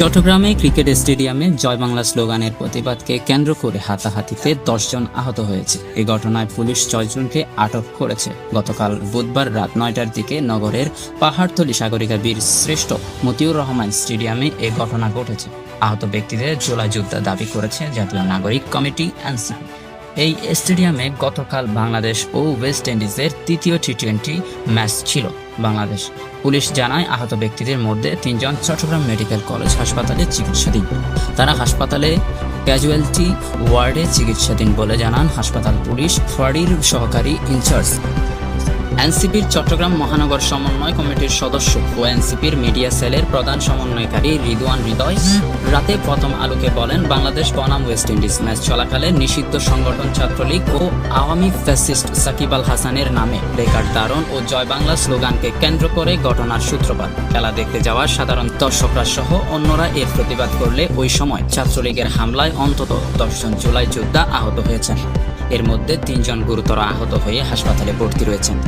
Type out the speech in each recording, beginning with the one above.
চট্টগ্রামে ক্রিকেট স্টেডিয়ামে জয় বাংলা স্লোগানের প্রতিবাদকে কেন্দ্র করে হাতাহাতিতে দশজন আহত হয়েছে। এ ঘটনায় পুলিশ ছয়জনকে আটক করেছে। গতকাল বুধবার রাত নয়টার দিকে নগরের পাহাড়তলি সাগরিকা বীর শ্রেষ্ঠ মতিউর রহমান স্টেডিয়ামে এ ঘটনা ঘটেছে। আহত ব্যক্তিদের জোলা যোদ্ধা দাবি করেছে জাতীয় নাগরিক কমিটি এনসিপি। এই স্টেডিয়ামে গতকাল বাংলাদেশ ও ওয়েস্ট ইন্ডিজের তৃতীয় টি টোয়েন্টি ম্যাচ ছিল। বাংলাদেশ পুলিশ জানায়, আহত ব্যক্তিদের মধ্যে তিনজন চট্টগ্রাম মেডিকেল কলেজ হাসপাতালে চিকিৎসাধীন। তারা হাসপাতালে ক্যাজুয়ালিটি ওয়ার্ডে চিকিৎসাধীন বলে জানান হাসপাতাল পুলিশ ফাঁড়ির সহকারী ইনচার্জ। এনসিপির চট্টগ্রাম মহানগর সমন্বয় কমিটির সদস্য ও এনসিপির মিডিয়া সেলের প্রধান সমন্বয়কারী রিদওয়ান হৃদয় রাতে প্রথম আলোকে বলেন, বাংলাদেশ বনাম ওয়েস্ট ইন্ডিজ ম্যাচ চলাকালে নিষিদ্ধ সংগঠন ছাত্রলীগ ও আওয়ামী ফ্যাসিস্ট সাকিব আল হাসানের নামে বেকার দারণ ও জয় বাংলা স্লোগানকে কেন্দ্র করে ঘটনার সূত্রপাত। খেলা দেখতে যাওয়া সাধারণ দর্শকরা সহ অন্যরা এর প্রতিবাদ করলে ওই সময় ছাত্রলীগের হামলায় অন্তত দশজন জুলাই যোদ্ধা আহত হয়েছেন। এর মধ্যে তিনজন গুরুতর আহত হয়ে হাসপাতালে ভর্তি রয়েছেন।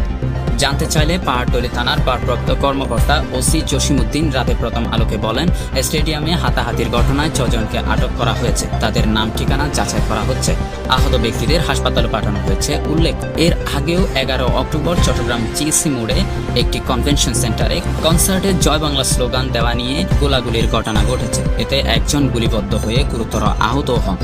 জানতে চাইলে পাহাড়তলী থানার ভারপ্রাপ্ত কর্মকর্তা ওসি জসিমউদ্দিন রাতে প্রথম আলোকে বলেন, স্টেডিয়ামে হাতাহাতির ঘটনায় ছজনকে আটক করা হয়েছে। তাদের নাম, ঠিকানা যাচাই করা হচ্ছে। আহত ব্যক্তিদের হাসপাতালে পাঠানো হয়েছে। উল্লেখ, এর আগেও এগারো অক্টোবর চট্টগ্রাম জিসি মোড়ে একটি কনভেনশন সেন্টারে কনসার্টে জয় বাংলা স্লোগান দেওয়া নিয়ে গোলাগুলির ঘটনা ঘটেছে। এতে একজন গুলিবদ্ধ হয়ে গুরুতর আহত হন।